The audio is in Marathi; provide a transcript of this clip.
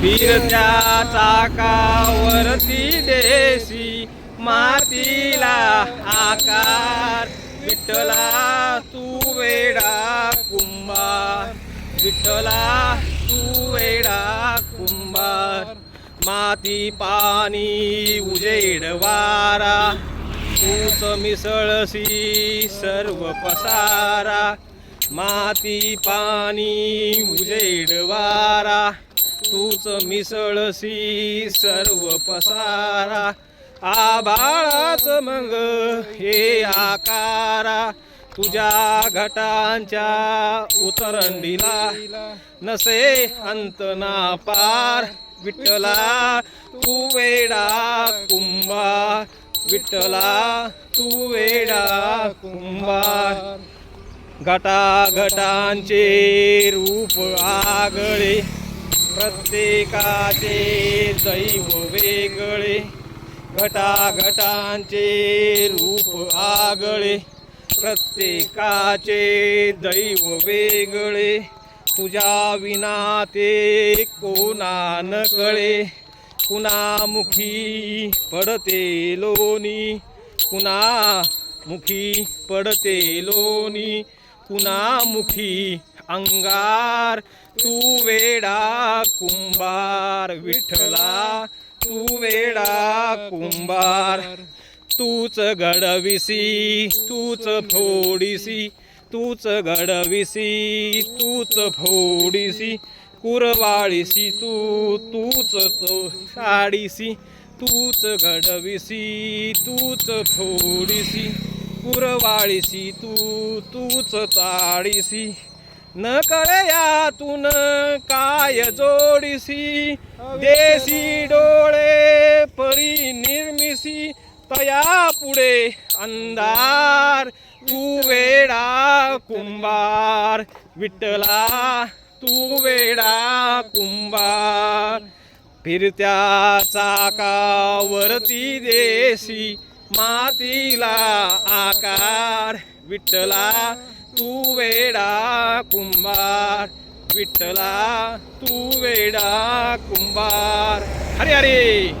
फिरत्या चाकावरती देशी मातीला आकार. विठ्ठला तू वेडा कुंभार. विठ्ठला तू वेडा कुंभार. माती पाणी उजेड वारा. तूच मिसळसी सर्व पसारा. माती पाणी उजेड वारा. तूच मिसळसी सर्व पसारा. आभाळाच मग हे आकारा. तुझ्या घटांच्या उतरंडीला नसे अंत ना पार विठ्ठला तू वेडा कुंभार विठ्ठला तू वेडा कुंभार घटा घटांचे रूप आगळे. प्रत्येकाचे दैव वेगळे घटा घटांचे रूप आगळे प्रत्येकाचे दैव वेगळे तुझ्या विना ते कोणा न कळे कुणामुखी पडते लोणी कुणा मुखी पडते लोणी कुणामुखी अंगार तू वेडा कुंभार विठला तू वेडा कुंभार. तूच घडविसी तूच फोडीसी तूच घडविसी तूच फोडीसी. कुरवाळीसी तू तूच साडीसी. तूच घडविसी तूच फोडीसी. कुरवाळीसी तू तूच चाळीसी. न कळयातून काय जोडीसी. देसी डोळे परी निर्मिसी तया पुढे अंधार तू वेडा कुंभार. विठ्ठला तू वेडा कुंभार. फिरत्या चाकावरती देशी मातीला आकार विठ्ठला तू वेडा कुंभार. विठ्ठला तू वेडा कुंभार. हरे हरे!